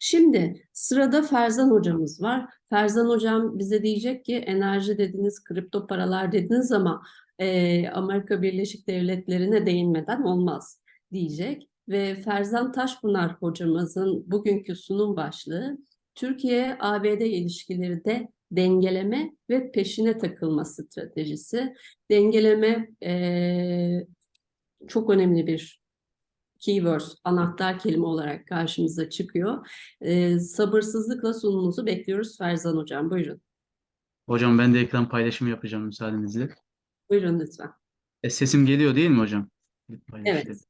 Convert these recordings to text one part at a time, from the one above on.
Şimdi sırada Ferzan hocamız var. Ferzan hocam bize diyecek ki enerji dediniz, kripto paralar dediniz ama e, Amerika Birleşik Devletleri'ne değinmeden olmaz diyecek. Ve Ferzan Taşpınar hocamızın bugünkü sunum başlığı Türkiye-ABD ilişkileri de dengeleme ve peşine takılma stratejisi. Dengeleme e, çok önemli bir keywords, anahtar kelime olarak karşımıza çıkıyor. Ee, sabırsızlıkla sunumunuzu bekliyoruz Ferzan Hocam. Buyurun. Hocam ben de ekran paylaşımı yapacağım müsaadenizle. Buyurun lütfen. E, sesim geliyor değil mi hocam? Evet.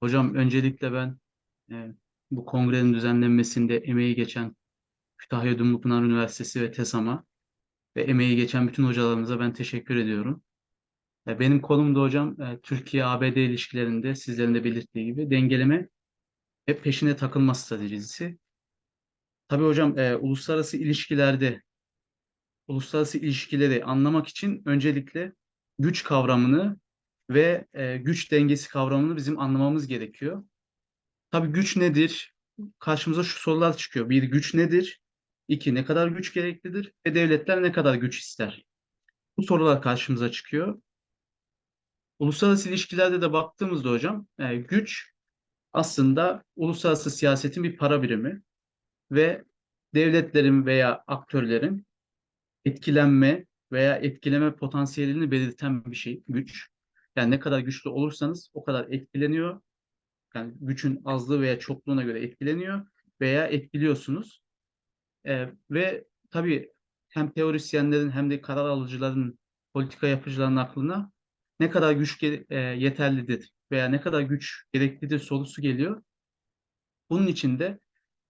Hocam öncelikle ben e, bu kongrenin düzenlenmesinde emeği geçen Kütahya Dumlupınar Üniversitesi ve TESAM'a ve emeği geçen bütün hocalarımıza ben teşekkür ediyorum. E, benim konum da hocam e, Türkiye-ABD ilişkilerinde sizlerin de belirttiği gibi dengeleme ve peşine takılma stratejisi. Tabii hocam e, uluslararası ilişkilerde uluslararası ilişkileri anlamak için öncelikle güç kavramını ve güç dengesi kavramını bizim anlamamız gerekiyor. Tabii güç nedir? Karşımıza şu sorular çıkıyor. Bir, güç nedir? İki, ne kadar güç gereklidir? Ve devletler ne kadar güç ister? Bu sorular karşımıza çıkıyor. Uluslararası ilişkilerde de baktığımızda hocam, e, güç aslında uluslararası siyasetin bir para birimi ve devletlerin veya aktörlerin etkilenme veya etkileme potansiyelini belirten bir şey, güç. Yani ne kadar güçlü olursanız o kadar etkileniyor. Yani gücün azlığı veya çokluğuna göre etkileniyor veya etkiliyorsunuz. Ee, ve tabii hem teorisyenlerin hem de karar alıcıların, politika yapıcıların aklına ne kadar güç e, yeterlidir veya ne kadar güç gereklidir sorusu geliyor. Bunun için de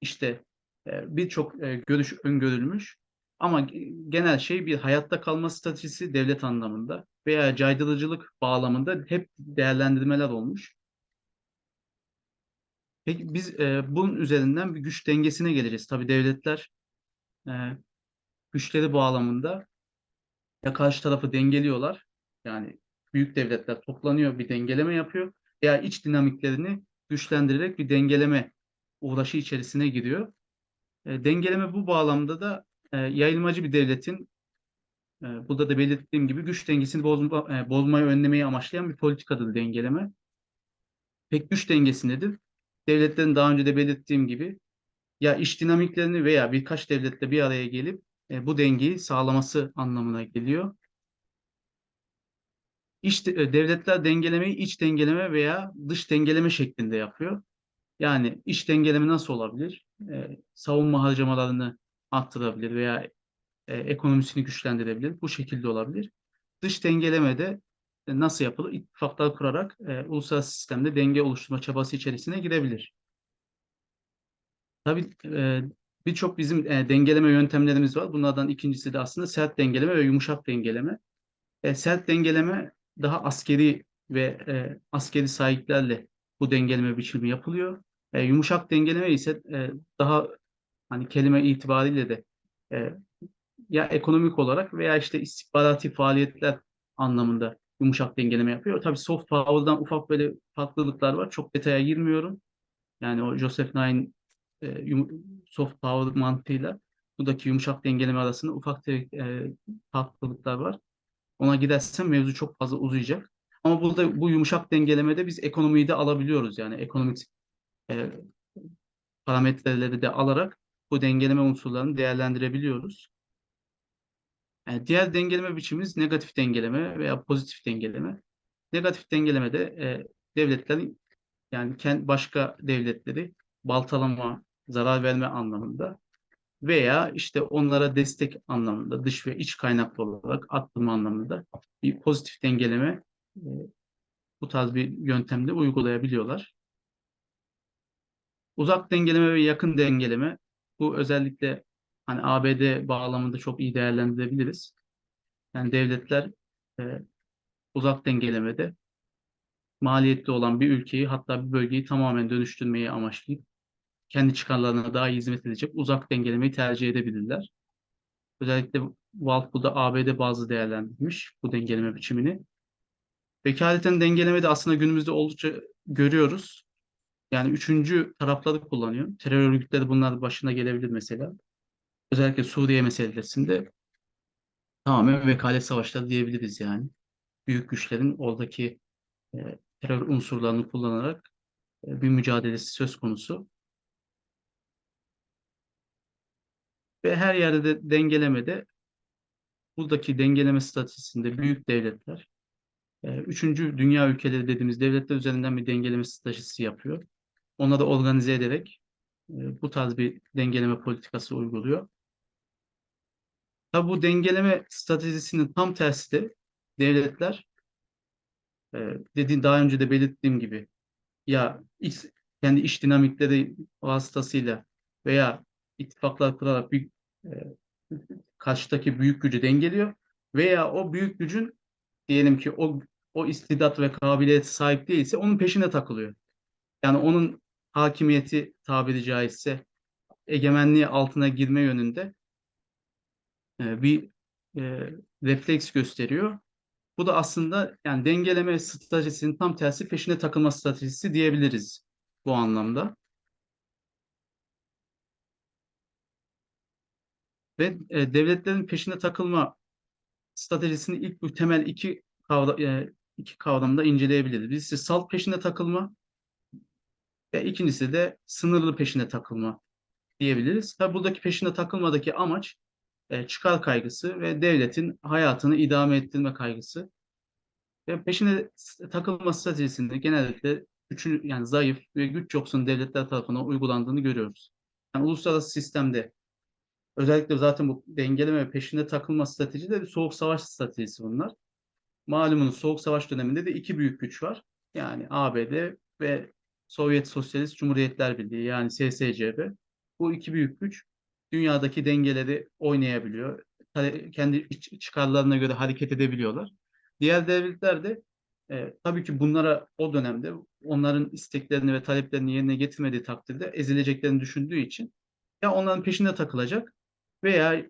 işte e, birçok e, görüş öngörülmüş ama genel şey bir hayatta kalma stratejisi devlet anlamında veya caydırıcılık bağlamında hep değerlendirmeler olmuş. Peki biz e, bunun üzerinden bir güç dengesine geleceğiz. Tabii devletler e, güçleri bağlamında ya karşı tarafı dengeliyorlar. Yani büyük devletler toplanıyor, bir dengeleme yapıyor veya iç dinamiklerini güçlendirerek bir dengeleme uğraşı içerisine giriyor. E, dengeleme bu bağlamda da e, yayılmacı bir devletin e, burada da belirttiğim gibi güç dengesini bozma, e, bozmayı önlemeyi amaçlayan bir politikadır dengeleme. Pek güç dengesi nedir? Devletlerin daha önce de belirttiğim gibi ya iş dinamiklerini veya birkaç devletle bir araya gelip e, bu dengeyi sağlaması anlamına geliyor. İç, e, devletler dengelemeyi iç dengeleme veya dış dengeleme şeklinde yapıyor. Yani iç dengeleme nasıl olabilir? E, savunma harcamalarını arttırabilir veya e, ekonomisini güçlendirebilir. Bu şekilde olabilir. Dış dengeleme de e, nasıl yapılır? İttifaklar kurarak e, uluslararası sistemde denge oluşturma çabası içerisine girebilir. Tabii e, birçok bizim e, dengeleme yöntemlerimiz var. Bunlardan ikincisi de aslında sert dengeleme ve yumuşak dengeleme. E, sert dengeleme daha askeri ve e, askeri sahiplerle bu dengeleme biçimi yapılıyor. E, yumuşak dengeleme ise e, daha hani kelime itibariyle de e, ya ekonomik olarak veya işte istihbarati faaliyetler anlamında yumuşak dengeleme yapıyor. Tabii soft power'dan ufak böyle farklılıklar var. Çok detaya girmiyorum. Yani o Joseph Nye e, soft power mantığıyla buradaki yumuşak dengeleme arasında ufak e, farklılıklar var. Ona gidersem mevzu çok fazla uzayacak. Ama burada bu yumuşak dengelemede biz ekonomiyi de alabiliyoruz. Yani ekonomik e, parametreleri de alarak bu dengeleme unsurlarını değerlendirebiliyoruz. Yani diğer dengeleme biçimimiz negatif dengeleme veya pozitif dengeleme. Negatif dengelemede e, devletlerin yani başka devletleri baltalama, zarar verme anlamında veya işte onlara destek anlamında dış ve iç kaynaklı olarak attırma anlamında bir pozitif dengeleme e, bu tarz bir yöntemde uygulayabiliyorlar. Uzak dengeleme ve yakın dengeleme bu özellikle hani ABD bağlamında çok iyi değerlendirebiliriz. Yani devletler e, uzak dengelemede maliyetli olan bir ülkeyi hatta bir bölgeyi tamamen dönüştürmeyi amaçlayıp kendi çıkarlarına daha iyi hizmet edecek uzak dengelemeyi tercih edebilirler. Özellikle Valve bu da ABD bazı değerlendirmiş bu dengeleme biçimini. Vekaleten dengeleme de aslında günümüzde oldukça görüyoruz. Yani üçüncü tarafları kullanıyor. Terör örgütleri bunlar başına gelebilir mesela. Özellikle Suriye meselesinde tamamen vekalet savaşları diyebiliriz yani. Büyük güçlerin oradaki e, terör unsurlarını kullanarak e, bir mücadelesi söz konusu. Ve her yerde de dengelemede buradaki dengeleme stratejisinde büyük devletler, e, üçüncü dünya ülkeleri dediğimiz devletler üzerinden bir dengeleme stratejisi yapıyor. Onları organize ederek e, bu tarz bir dengeleme politikası uyguluyor. Tabi bu dengeleme stratejisinin tam tersi de devletler e, dediğim daha önce de belirttiğim gibi ya kendi iş dinamikleri vasıtasıyla veya ittifaklar kurarak bir karşıdaki büyük gücü dengeliyor veya o büyük gücün diyelim ki o o istidat ve kabiliyet sahip değilse onun peşine takılıyor. Yani onun hakimiyeti tabiri caizse egemenliği altına girme yönünde e, bir e, refleks gösteriyor. Bu da aslında yani dengeleme stratejisinin tam tersi peşine takılma stratejisi diyebiliriz bu anlamda. Ve e, devletlerin peşine takılma stratejisini ilk bu temel iki kavra, e, iki kavramda inceleyebiliriz. Birisi salt peşine takılma ve ikincisi de sınırlı peşine takılma diyebiliriz. Tabi buradaki peşine takılmadaki amaç e, çıkar kaygısı ve devletin hayatını idame ettirme kaygısı. Ve peşine takılma stratejisinde genellikle güçlü, yani zayıf ve güç yoksun devletler tarafından uygulandığını görüyoruz. Yani uluslararası sistemde özellikle zaten bu dengeleme ve peşine takılma stratejileri bir soğuk savaş stratejisi bunlar. Malumunuz soğuk savaş döneminde de iki büyük güç var. Yani ABD ve Sovyet Sosyalist Cumhuriyetler Birliği yani SSCB. Bu iki büyük güç dünyadaki dengeleri oynayabiliyor. Kendi çıkarlarına göre hareket edebiliyorlar. Diğer devletler de e, tabii ki bunlara o dönemde onların isteklerini ve taleplerini yerine getirmediği takdirde ezileceklerini düşündüğü için ya onların peşine takılacak veya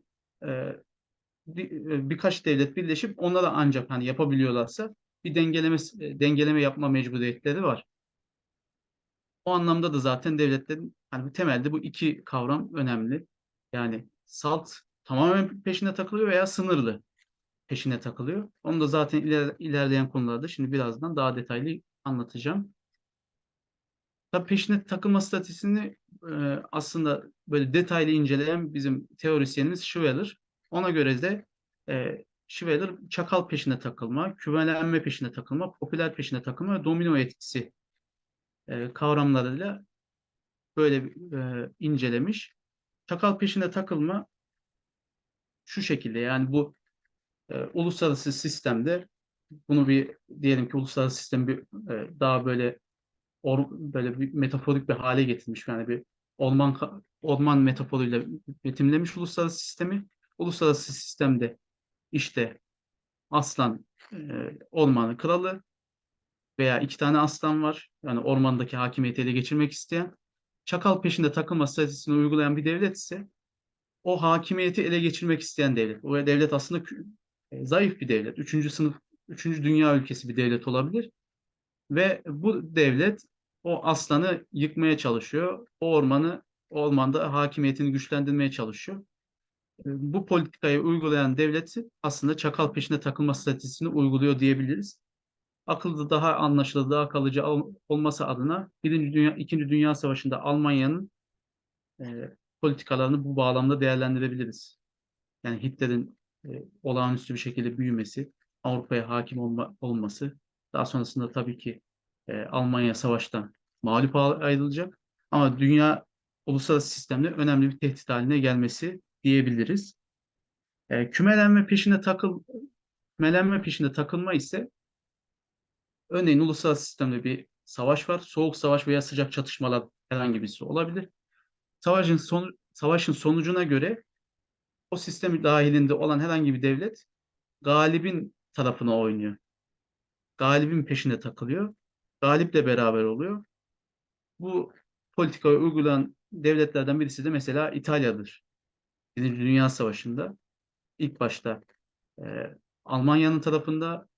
e, e, birkaç devlet birleşip onlara ancak hani yapabiliyorlarsa bir dengeleme e, dengeleme yapma mecburiyetleri var. O anlamda da zaten devletlerin hani temelde bu iki kavram önemli. Yani salt tamamen peşine takılıyor veya sınırlı peşine takılıyor. Onu da zaten iler, ilerleyen konularda şimdi birazdan daha detaylı anlatacağım. Tabii peşine takılma stratejisini e, aslında böyle detaylı inceleyen bizim teorisyenimiz Schweller. Ona göre de e, Schweller çakal peşine takılma, kümelenme peşine takılma, popüler peşine takılma ve domino etkisi e, kavramlarıyla böyle e, incelemiş. Çakal peşine takılma şu şekilde yani bu e, uluslararası sistemde bunu bir diyelim ki uluslararası sistem bir e, daha böyle or, böyle bir metaforik bir hale getirmiş yani bir orman orman metaforuyla betimlemiş uluslararası sistemi. Uluslararası sistemde işte aslan e, ormanın kralı veya iki tane aslan var. Yani ormandaki hakimiyeti ele geçirmek isteyen. Çakal peşinde takılma stratejisini uygulayan bir devlet ise o hakimiyeti ele geçirmek isteyen devlet. O devlet aslında e, zayıf bir devlet. Üçüncü sınıf, üçüncü dünya ülkesi bir devlet olabilir. Ve bu devlet o aslanı yıkmaya çalışıyor. O ormanı, o ormanda hakimiyetini güçlendirmeye çalışıyor. E, bu politikayı uygulayan devleti aslında çakal peşine takılma stratejisini uyguluyor diyebiliriz. Akılda daha anlaşılır, daha kalıcı olması adına Birinci Dünya, İkinci Dünya Savaşı'nda Almanya'nın e, politikalarını bu bağlamda değerlendirebiliriz. Yani Hitler'in e, olağanüstü bir şekilde büyümesi, Avrupa'ya hakim olma, olması, daha sonrasında tabii ki e, Almanya savaştan mağlup ayrılacak ama dünya uluslararası sistemde önemli bir tehdit haline gelmesi diyebiliriz. E, kümelenme peşine takıl kümelenme peşinde takılma ise örneğin uluslararası sistemde bir savaş var. Soğuk savaş veya sıcak çatışmalar herhangi birisi olabilir. Savaşın son, savaşın sonucuna göre o sistem dahilinde olan herhangi bir devlet galibin tarafına oynuyor. Galibin peşine takılıyor. Galiple beraber oluyor. Bu politikayı uygulayan devletlerden birisi de mesela İtalya'dır. Birinci Dünya Savaşı'nda ilk başta e, Almanya'nın tarafında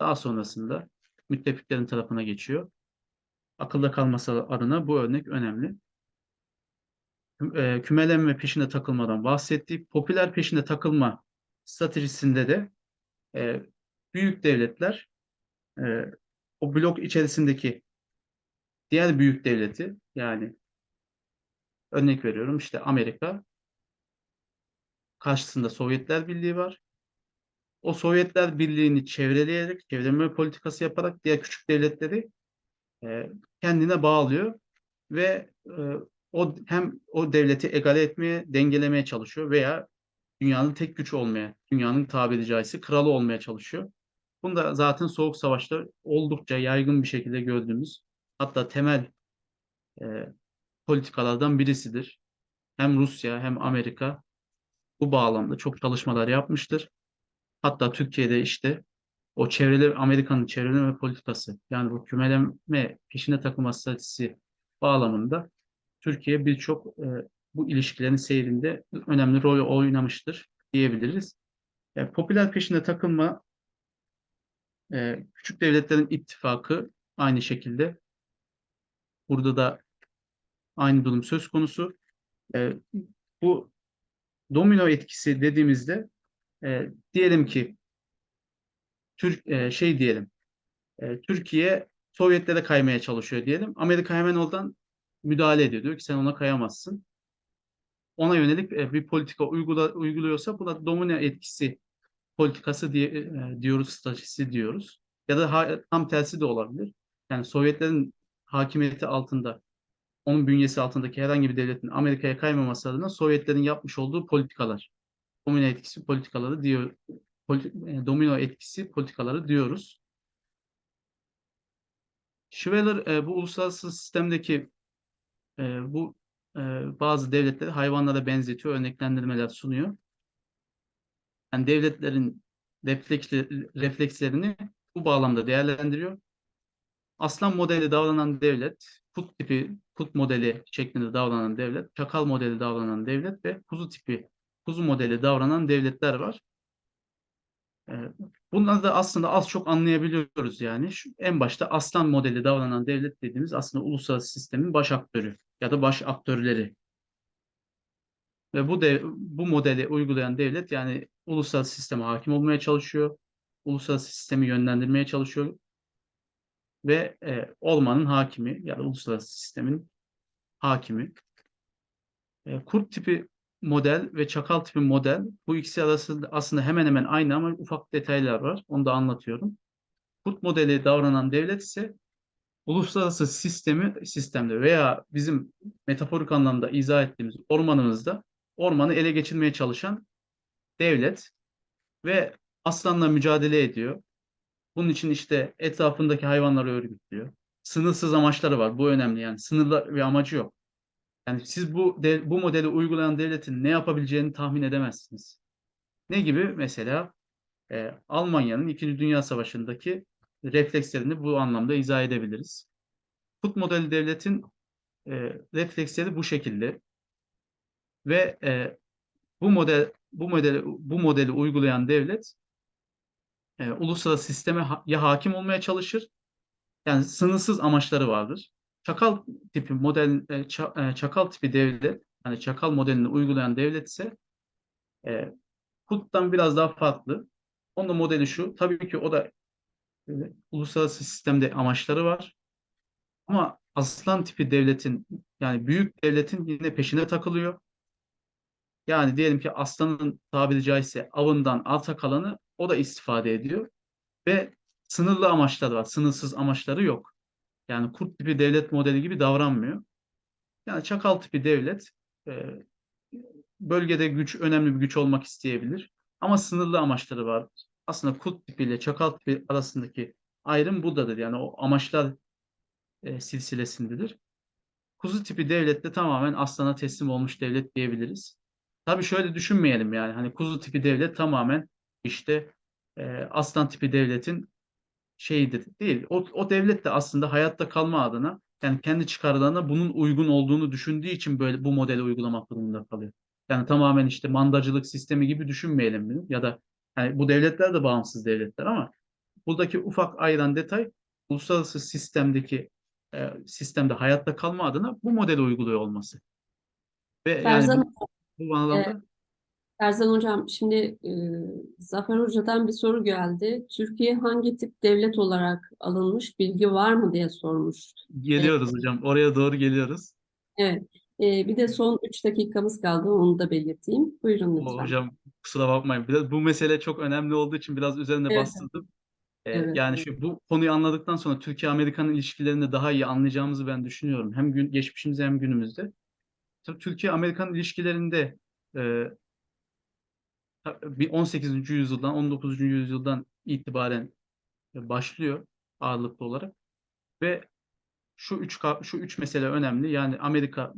Daha sonrasında müttefiklerin tarafına geçiyor. Akılda kalması adına bu örnek önemli. E, Kümelenme peşine takılmadan bahsettik. Popüler peşine takılma stratejisinde de e, büyük devletler e, o blok içerisindeki diğer büyük devleti yani örnek veriyorum işte Amerika karşısında Sovyetler Birliği var. O Sovyetler Birliği'ni çevreleyerek, çevreleme politikası yaparak diğer küçük devletleri e, kendine bağlıyor ve e, o hem o devleti egale etmeye, dengelemeye çalışıyor veya dünyanın tek güç olmaya, dünyanın tabiri caizse kralı olmaya çalışıyor. Bunu da zaten Soğuk Savaş'ta oldukça yaygın bir şekilde gördüğümüz, hatta temel e, politikalardan birisidir. Hem Rusya hem Amerika bu bağlamda çok çalışmalar yapmıştır. Hatta Türkiye'de işte o çevreli Amerika'nın çevreleme politikası yani bu kümeleme peşine takılma stratejisi bağlamında Türkiye birçok e, bu ilişkilerin seyrinde önemli rol oynamıştır diyebiliriz. Yani popüler peşine takılma e, küçük devletlerin ittifakı aynı şekilde burada da aynı durum söz konusu. E, bu domino etkisi dediğimizde e, diyelim ki Türk e, şey diyelim e, Türkiye Sovyetlere kaymaya çalışıyor diyelim. Amerika hemen oradan müdahale ediyor. Diyor ki sen ona kayamazsın. Ona yönelik e, bir politika uygula, uyguluyorsa buna domino etkisi politikası diye e, diyoruz, stratejisi diyoruz. Ya da ha- tam tersi de olabilir. Yani Sovyetlerin hakimiyeti altında, onun bünyesi altındaki herhangi bir devletin Amerika'ya kaymaması adına Sovyetlerin yapmış olduğu politikalar. Domino etkisi politikaları diyor, politi- e, domino etkisi politikaları diyoruz. Schweller e, bu uluslararası sistemdeki e, bu e, bazı devletleri hayvanlara benzetiyor, örneklendirmeler sunuyor. Yani devletlerin refleksle- reflekslerini bu bağlamda değerlendiriyor. Aslan modeli davranan devlet, kut tipi, kut modeli şeklinde davranan devlet, çakal modeli davranan devlet ve kuzu tipi, kuzu modeli davranan devletler var. Ee, Bunları da aslında az çok anlayabiliyoruz yani. Şu, en başta aslan modeli davranan devlet dediğimiz aslında uluslararası sistemin baş aktörü ya da baş aktörleri. Ve bu de, bu modeli uygulayan devlet yani uluslararası sisteme hakim olmaya çalışıyor. Uluslararası sistemi yönlendirmeye çalışıyor. Ve e, olmanın hakimi ya da uluslararası sistemin hakimi. E, kurt tipi model ve çakal tipi model bu ikisi arasında aslında hemen hemen aynı ama ufak detaylar var. Onu da anlatıyorum. Kurt modeli davranan devlet ise uluslararası sistemi sistemde veya bizim metaforik anlamda izah ettiğimiz ormanımızda ormanı ele geçirmeye çalışan devlet ve aslanla mücadele ediyor. Bunun için işte etrafındaki hayvanları örgütlüyor. Sınırsız amaçları var. Bu önemli yani. Sınırlı bir amacı yok. Yani siz bu de, bu modeli uygulayan devletin ne yapabileceğini tahmin edemezsiniz. Ne gibi? Mesela e, Almanya'nın İkinci Dünya Savaşı'ndaki reflekslerini bu anlamda izah edebiliriz. Kut modeli devletin e, refleksleri bu şekilde ve e, bu model bu modeli bu modeli uygulayan devlet e, uluslararası sisteme ha- ya hakim olmaya çalışır yani sınırsız amaçları vardır. Çakal tipi model e, ça- e, çakal tipi devlet hani çakal modelini uygulayan devlet ise e, Kut'tan biraz daha farklı. Onun da modeli şu. Tabii ki o da e, uluslararası sistemde amaçları var. Ama aslan tipi devletin yani büyük devletin yine peşine takılıyor. Yani diyelim ki aslanın tabiri caizse avından alta kalanı o da istifade ediyor. Ve sınırlı amaçları var. Sınırsız amaçları yok. Yani kurt tipi devlet modeli gibi davranmıyor. Yani çakal tipi devlet e, bölgede güç önemli bir güç olmak isteyebilir. Ama sınırlı amaçları var. Aslında kurt tipi ile çakal tipi arasındaki ayrım buradadır. Yani o amaçlar e, silsilesindedir. Kuzu tipi devlet de tamamen aslana teslim olmuş devlet diyebiliriz. Tabii şöyle düşünmeyelim yani hani kuzu tipi devlet tamamen işte e, aslan tipi devletin şeyidir değil. O, o devlet de aslında hayatta kalma adına yani kendi çıkarlarına bunun uygun olduğunu düşündüğü için böyle bu modeli uygulamak durumunda kalıyor. Yani tamamen işte mandacılık sistemi gibi düşünmeyelim bunu. Ya da yani bu devletler de bağımsız devletler ama buradaki ufak ayıran detay uluslararası sistemdeki e, sistemde hayatta kalma adına bu modeli uyguluyor olması. Ve yani Ferzan, bu, bu anlamda Ferzan Hocam, şimdi e, Zafer Hoca'dan bir soru geldi. Türkiye hangi tip devlet olarak alınmış bilgi var mı diye sormuş. geliyoruz hocam. Oraya doğru geliyoruz. Evet. E, bir de son 3 dakikamız kaldı, onu da belirteyim. Buyurun O, lütfen. hocam kusura bakmayın. Biraz, bu mesele çok önemli olduğu için biraz üzerine Evet. bastırdım. Ee, Evet, yani evet. şu bu konuyu anladıktan sonra Türkiye-Amerikan ilişkilerini daha iyi anlayacağımızı ben düşünüyorum. Hem gün, geçmişimizde hem günümüzde. Tabii Türkiye-Amerikan ilişkilerinde e, bir 18. yüzyıldan 19. yüzyıldan itibaren başlıyor ağırlıklı olarak ve şu üç şu üç mesele önemli. Yani Amerika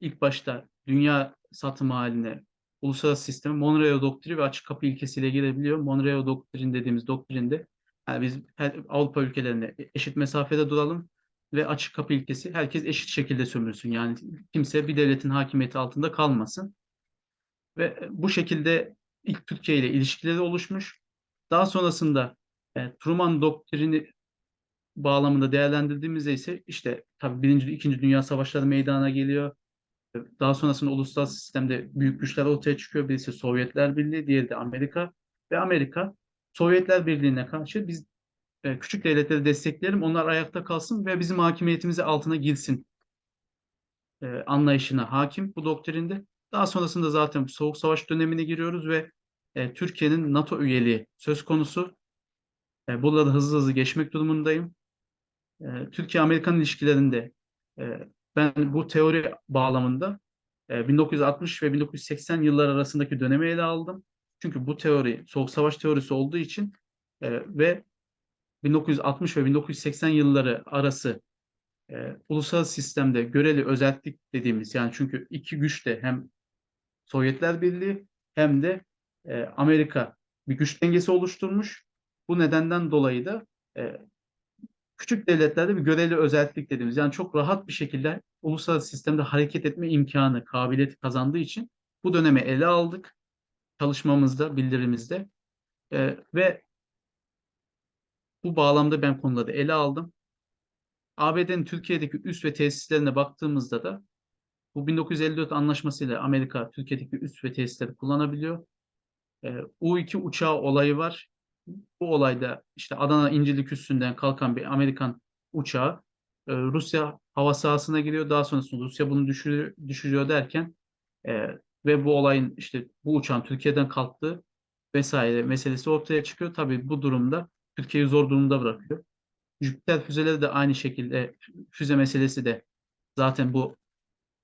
ilk başta dünya satım haline uluslararası sisteme Monroe Doktrini ve açık kapı ilkesiyle girebiliyor. Monroe Doktrini dediğimiz doktrinde yani biz her- Avrupa ülkelerine eşit mesafede duralım ve açık kapı ilkesi herkes eşit şekilde sömürsün. Yani kimse bir devletin hakimiyeti altında kalmasın. Ve bu şekilde ilk Türkiye ile ilişkileri oluşmuş. Daha sonrasında e, Truman doktrini bağlamında değerlendirdiğimizde ise işte tabii Birinci, İkinci Dünya Savaşları meydana geliyor. Daha sonrasında uluslararası sistemde büyük güçler ortaya çıkıyor. Birisi Sovyetler Birliği, diğeri de Amerika. Ve Amerika Sovyetler Birliği'ne karşı biz e, küçük devletleri destekleyelim, onlar ayakta kalsın ve bizim hakimiyetimizi altına girsin e, anlayışına hakim bu doktrinde. Daha sonrasında zaten Soğuk Savaş dönemine giriyoruz ve e, Türkiye'nin NATO üyeliği söz konusu. E, burada da hızlı hızlı geçmek durumundayım. E, Türkiye-Amerikan ilişkilerinde e, ben bu teori bağlamında e, 1960 ve 1980 yıllar arasındaki dönemi ele aldım. Çünkü bu teori Soğuk Savaş teorisi olduğu için e, ve 1960 ve 1980 yılları arası e, uluslararası sistemde göreli özellik dediğimiz yani çünkü iki güç de hem Sovyetler Birliği hem de e, Amerika bir güç dengesi oluşturmuş. Bu nedenden dolayı da e, küçük devletlerde bir göreli özellik dediğimiz yani çok rahat bir şekilde uluslararası sistemde hareket etme imkanı, kabiliyeti kazandığı için bu dönemi ele aldık çalışmamızda, bildirimizde E, ve bu bağlamda ben konuları ele aldım. ABD'nin Türkiye'deki üs ve tesislerine baktığımızda da bu 1954 anlaşmasıyla Amerika Türkiye'deki üs ve tesisleri kullanabiliyor. Ee, U-2 uçağı olayı var. Bu olayda işte Adana İncirlik üssünden kalkan bir Amerikan uçağı e, Rusya hava sahasına giriyor. Daha sonrasında Rusya bunu düşürüyor, düşürüyor derken e, ve bu olayın işte bu uçağın Türkiye'den kalktığı vesaire meselesi ortaya çıkıyor. Tabii bu durumda Türkiye'yi zor durumda bırakıyor. Jüpiter füzeleri de aynı şekilde füze meselesi de zaten bu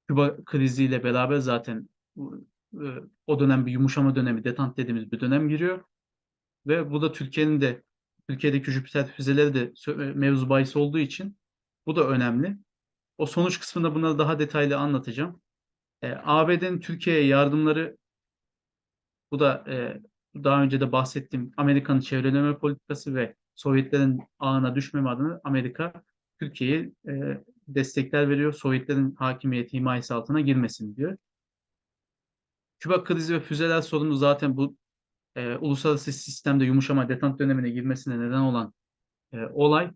Küba kriziyle beraber zaten e, o dönem bir yumuşama dönemi, detant dediğimiz bir dönem giriyor. Ve bu da Türkiye'nin de Türkiye'deki Jüpiter füzeleri de sö- mevzu bahis olduğu için bu da önemli. O sonuç kısmında bunları daha detaylı anlatacağım. E, ABD'nin Türkiye'ye yardımları bu da e, daha önce de bahsettiğim Amerika'nın çevreleme politikası ve Sovyetlerin ağına düşmeme adına Amerika Türkiye'ye e, destekler veriyor. Sovyetlerin hakimiyeti himayesi altına girmesin diyor. Küba krizi ve füzeler sorunu zaten bu e, uluslararası sistemde yumuşama detant dönemine girmesine neden olan e, olay.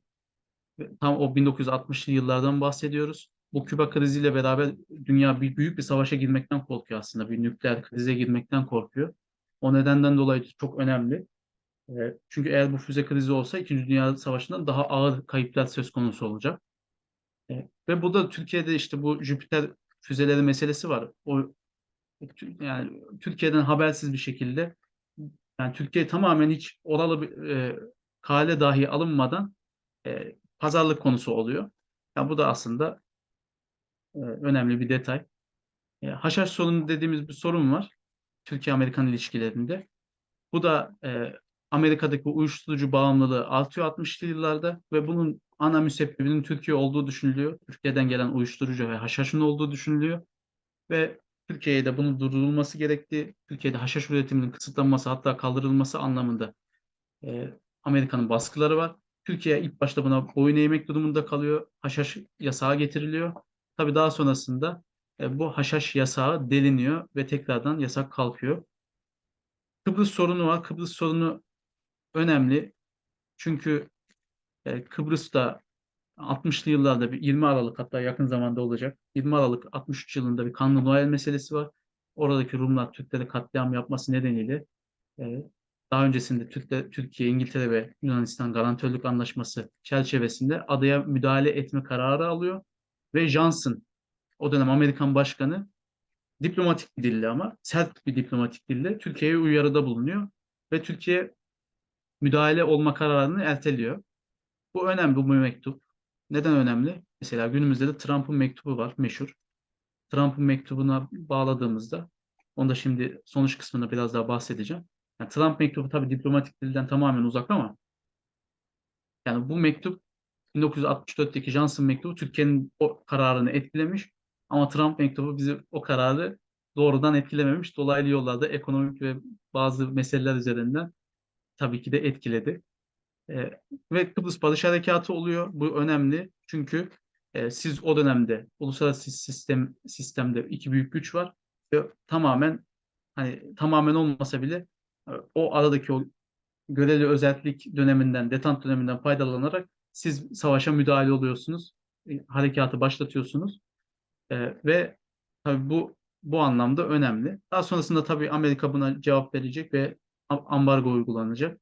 Tam o 1960'lı yıllardan bahsediyoruz. Bu Küba kriziyle beraber dünya bir, büyük bir savaşa girmekten korkuyor aslında. Bir nükleer krize girmekten korkuyor. O nedenden dolayı çok önemli. E, çünkü eğer bu füze krizi olsa İkinci Dünya Savaşı'ndan daha ağır kayıplar söz konusu olacak. E, ve bu da Türkiye'de işte bu Jüpiter füzeleri meselesi var. O yani Türkiye'den habersiz bir şekilde yani Türkiye tamamen hiç oralı bir e, kale dahi alınmadan e, pazarlık konusu oluyor. Yani bu da aslında e, önemli bir detay. E, haşhaş sorunu dediğimiz bir sorun var Türkiye-Amerikan ilişkilerinde. Bu da e, Amerika'daki uyuşturucu bağımlılığı artıyor 60'lı yıllarda ve bunun ana müsebbibinin Türkiye olduğu düşünülüyor. Türkiye'den gelen uyuşturucu ve haşhaşın olduğu düşünülüyor. Ve Türkiye'de bunun durdurulması gerektiği, Türkiye'de haşhaş üretiminin kısıtlanması hatta kaldırılması anlamında e, Amerika'nın baskıları var. Türkiye ilk başta buna boyun eğmek durumunda kalıyor. Haşhaş yasağı getiriliyor. Tabii daha sonrasında e, bu haşhaş yasağı deliniyor ve tekrardan yasak kalkıyor. Kıbrıs sorunu var. Kıbrıs sorunu önemli. Çünkü e, Kıbrıs'ta 60'lı yıllarda bir 20 Aralık hatta yakın zamanda olacak. 20 Aralık 63 yılında bir kanlı Noel meselesi var. Oradaki Rumlar Türklere katliam yapması nedeniyle e, daha öncesinde Türkler, Türkiye, İngiltere ve Yunanistan garantörlük anlaşması çerçevesinde adaya müdahale etme kararı alıyor ve Johnson o dönem Amerikan başkanı diplomatik bir dille ama sert bir diplomatik dille Türkiye'ye uyarıda bulunuyor ve Türkiye müdahale olma kararını erteliyor. Bu önemli bu mektup. Neden önemli? Mesela günümüzde de Trump'ın mektubu var meşhur. Trump'ın mektubuna bağladığımızda onu da şimdi sonuç kısmında biraz daha bahsedeceğim. Yani Trump mektubu tabii diplomatik dilden tamamen uzak ama yani bu mektup 1964'teki Johnson mektubu Türkiye'nin o kararını etkilemiş ama Trump mektubu bizi o kararı doğrudan etkilememiş. Dolaylı yollarda ekonomik ve bazı meseleler üzerinden tabii ki de etkiledi. Ee, ve Kıbrıs Barış Harekatı oluyor. Bu önemli çünkü e, siz o dönemde uluslararası sistem sistemde iki büyük güç var ve tamamen hani tamamen olmasa bile e, o aradaki o göreli özellik döneminden, detant döneminden faydalanarak siz savaşa müdahale oluyorsunuz. e, Harekatı başlatıyorsunuz. E, ve tabii bu bu anlamda önemli. Daha sonrasında tabii Amerika buna cevap verecek ve am- ambargo uygulanacak.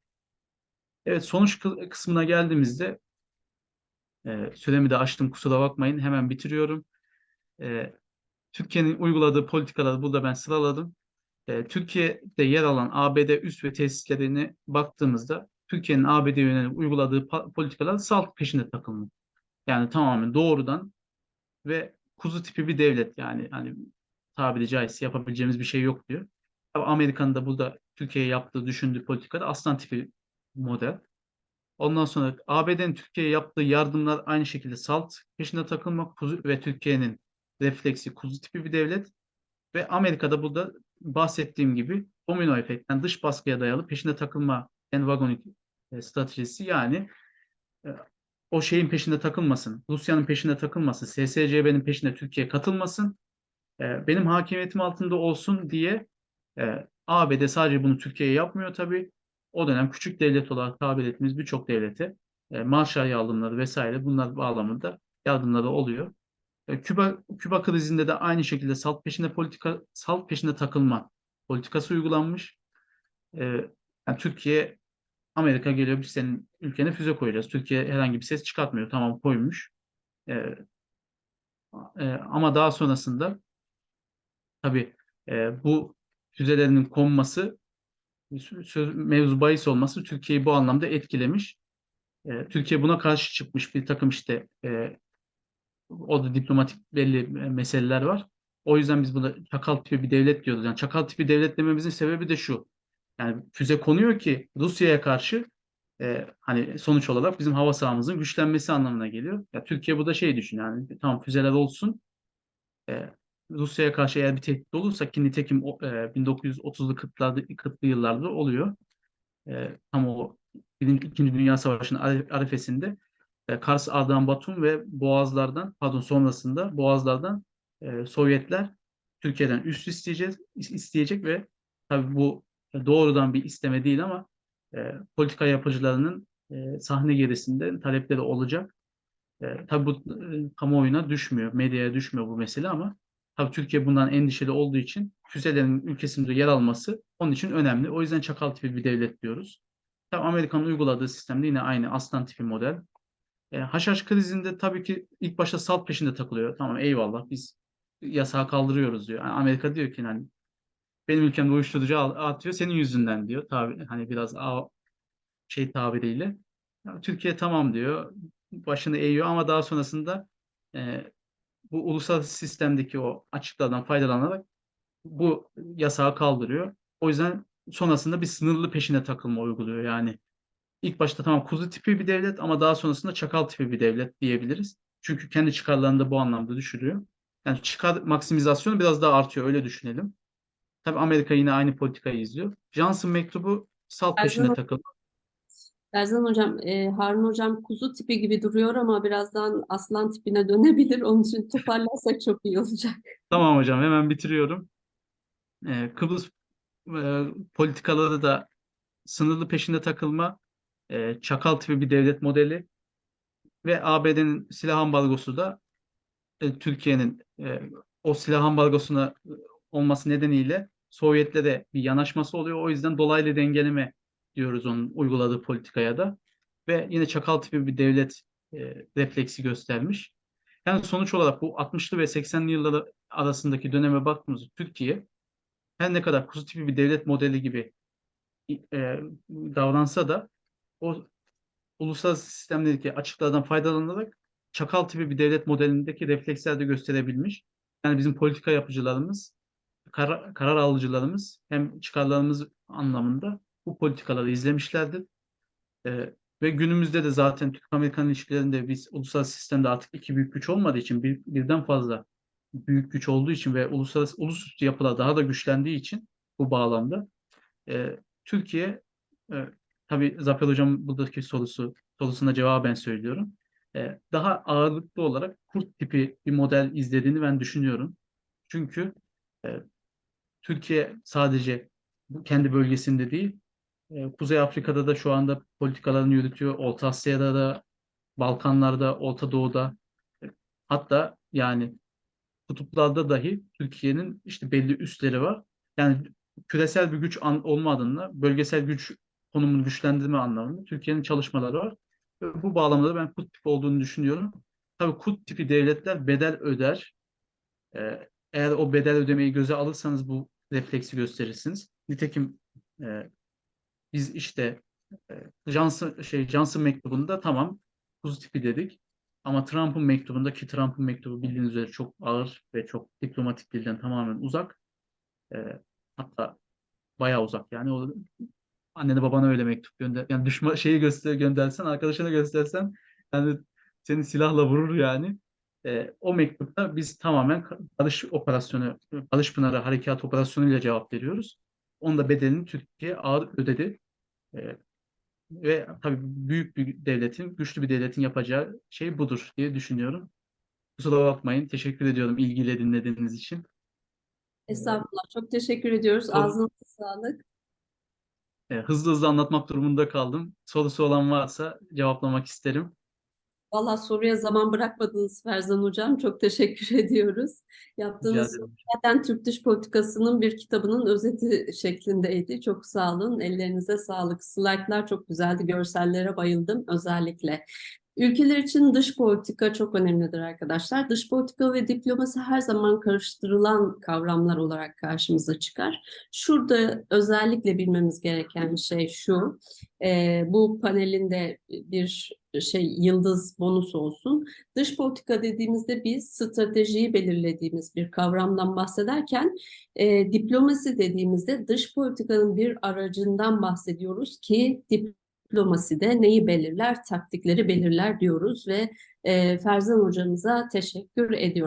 Evet sonuç kı- kısmına geldiğimizde e, süremi de açtım kusura bakmayın hemen bitiriyorum. E, Türkiye'nin uyguladığı politikaları burada ben sıraladım. E, Türkiye'de yer alan ABD üs ve tesislerine baktığımızda Türkiye'nin ABD'ye yönelik uyguladığı politikalar salt peşinde takılmış. Yani tamamen doğrudan ve kuzu tipi bir devlet yani hani tabiri caizse yapabileceğimiz bir şey yok diyor. Amerika'nın da burada Türkiye'ye yaptığı, düşündüğü politikada aslan tipi model. Ondan sonra ABD'nin Türkiye'ye yaptığı yardımlar aynı şekilde salt peşinde takılmak kuzu ve Türkiye'nin refleksi kuzu tipi bir devlet. Ve Amerika'da burada bahsettiğim gibi domino efektten dış baskıya dayalı peşinde takılma envagonik e, stratejisi yani e, o şeyin peşinde takılmasın, Rusya'nın peşinde takılmasın, SSCB'nin peşinde Türkiye katılmasın, e, benim hakimiyetim altında olsun diye e, ABD sadece bunu Türkiye'ye yapmıyor tabii. O dönem küçük devlet olarak tabir ettiğimiz birçok devlete e, Marshall yardımları vesaire bunlar bağlamında yardımları oluyor. E, Küba Küba krizinde de aynı şekilde salt peşinde politika salt peşinde takılma politikası uygulanmış. E, yani Türkiye Amerika geliyor biz senin ülkene füze koyacağız. Türkiye herhangi bir ses çıkartmıyor. Tamam koymuş. E, e, ama daha sonrasında tabii e, bu füzelerinin konması söz, mevzu bahis olması Türkiye'yi bu anlamda etkilemiş. E, Türkiye buna karşı çıkmış bir takım işte e, o da diplomatik belli meseleler var. O yüzden biz buna çakal tipi bir devlet diyoruz. Yani çakal tipi devlet dememizin sebebi de şu. Yani füze konuyor ki Rusya'ya karşı e, hani sonuç olarak bizim hava sahamızın güçlenmesi anlamına geliyor. Ya Türkiye bu da şey düşün yani tamam füzeler olsun. E, Rusya'ya karşı eğer bir tehdit olursa ki nitekim e, 1930'lu 40'larda 40'lı yıllarda oluyor. E, tam o Birinci, İkinci Dünya Savaşı'nın arifesinde e, Kars, Ardahan, Batum ve Boğazlardan pardon sonrasında Boğazlardan e, Sovyetler Türkiye'den üst isteyecek, isteyecek ve tabii bu doğrudan bir isteme değil ama e, politika yapıcılarının e, sahne gerisinde talepleri olacak. E, tabii bu e, kamuoyuna düşmüyor, medyaya düşmüyor bu mesele ama tabii Türkiye bundan endişeli olduğu için füzelerin ülkesinde yer alması onun için önemli. O yüzden çakal tipi bir devlet diyoruz. Tabii Amerika'nın uyguladığı sistemde yine aynı aslan tipi model. E, Haşhaş krizinde tabii ki ilk başta salt peşinde takılıyor. Tamam eyvallah biz yasağı kaldırıyoruz diyor. Yani Amerika diyor ki hani benim ülkemde uyuşturucu atıyor senin yüzünden diyor. Tabii hani biraz şey tabiriyle. Türkiye tamam diyor. Başını eğiyor ama daha sonrasında e, bu uluslararası sistemdeki o açıklardan faydalanarak bu yasağı kaldırıyor. O yüzden sonrasında bir sınırlı peşine takılma uyguluyor. Yani ilk başta tamam kuzu tipi bir devlet ama daha sonrasında çakal tipi bir devlet diyebiliriz. Çünkü kendi çıkarlarını da bu anlamda düşürüyor. Yani çıkar maksimizasyonu biraz daha artıyor öyle düşünelim. Tabii Amerika yine aynı politikayı izliyor. Johnson mektubu salt Erzan Hocam- takıldı. Erzan Hocam, e, Harun Hocam kuzu tipi gibi duruyor ama birazdan aslan tipine dönebilir. Onun için toparlarsak çok iyi olacak. Tamam hocam hemen bitiriyorum. Ee, Kıbrıs e, politikaları da sınırlı peşinde takılma e, çakal tipi bir devlet modeli ve ABD'nin silah ambargosu da e, Türkiye'nin e, o silah ambargosuna e, olması nedeniyle Sovyetlere bir yanaşması oluyor. O yüzden dolaylı dengeleme diyoruz onun uyguladığı politikaya da. Ve yine çakal tipi bir devlet e, refleksi göstermiş. Yani sonuç olarak bu 60'lı ve 80'li yılları arasındaki döneme baktığımızda Türkiye her ne kadar kuzu tipi bir devlet modeli gibi e, davransa da o uluslararası sistemdeki açıklardan faydalanarak çakal tipi bir devlet modelindeki refleksler de gösterebilmiş. Yani bizim politika yapıcılarımız, karar, karar alıcılarımız hem çıkarlarımız anlamında bu politikaları izlemişlerdir. Ee, ve günümüzde de zaten Türk-Amerikan ilişkilerinde biz uluslararası sistemde artık iki büyük güç olmadığı için bir, birden fazla büyük güç olduğu için ve uluslararası ulusüstü yapılar daha da güçlendiği için bu bağlamda e, Türkiye e, tabii Zafer Hocam buradaki sorusu sorusuna cevaben söylüyorum. E, daha ağırlıklı olarak kurt tipi bir model izlediğini ben düşünüyorum. Çünkü e, Türkiye sadece kendi bölgesinde değil, e, Kuzey Afrika'da da şu anda politikalarını yürütüyor. Orta Asya'da da, Balkanlar'da, Orta Doğu'da e, hatta yani kutuplarda dahi Türkiye'nin işte belli üsleri var. Yani küresel bir güç an, olmadığında bölgesel güç konumunu güçlendirme anlamında Türkiye'nin çalışmaları var. Bu bağlamda ben kut tipi olduğunu düşünüyorum. Tabii kut tipi devletler bedel öder. Ee, eğer o bedel ödemeyi göze alırsanız bu refleksi gösterirsiniz. Nitekim e, biz işte e, Johnson, şey, Johnson mektubunda tamam kuzu dedik. Ama Trump'ın mektubunda ki Trump'ın mektubu bildiğiniz üzere çok ağır ve çok diplomatik dilden tamamen uzak. E, hatta bayağı uzak yani o annene babana öyle mektup gönder. Yani düşman şeyi göster göndersen, arkadaşına göstersen yani seni silahla vurur yani. E, o mektupta biz tamamen barış operasyonu, Barış Pınarı Harekat Operasyonu ile cevap veriyoruz. Onun da bedelini Türkiye ağır ödedi. E, ve tabii büyük bir devletin, güçlü bir devletin yapacağı şey budur diye düşünüyorum. Kusura bakmayın. Teşekkür ediyorum ilgiyle dinlediğiniz için. Estağfurullah. Çok teşekkür ediyoruz. Soru- Ağzınıza sağlık. Hızlı hızlı anlatmak durumunda kaldım. Sorusu olan varsa cevaplamak isterim. Valla soruya zaman bırakmadınız Ferzan Hocam. Çok teşekkür ediyoruz. Yaptığınız zaten Türk Dış Politikası'nın bir kitabının özeti şeklindeydi. Çok sağ olun. Ellerinize sağlık. Slaytlar çok güzeldi. Görsellere bayıldım özellikle. Ülkeler için dış politika çok önemlidir arkadaşlar. Dış politika ve diplomasi her zaman karıştırılan kavramlar olarak karşımıza çıkar. Şurada özellikle bilmemiz gereken şey şu. e, bu panelin de bir şey yıldız bonus olsun. Dış politika dediğimizde biz stratejiyi belirlediğimiz bir kavramdan bahsederken e, diplomasi dediğimizde dış politikanın bir aracından bahsediyoruz ki diplomaside neyi belirler, taktikleri belirler diyoruz ve e, Ferzan hocamıza teşekkür ediyoruz.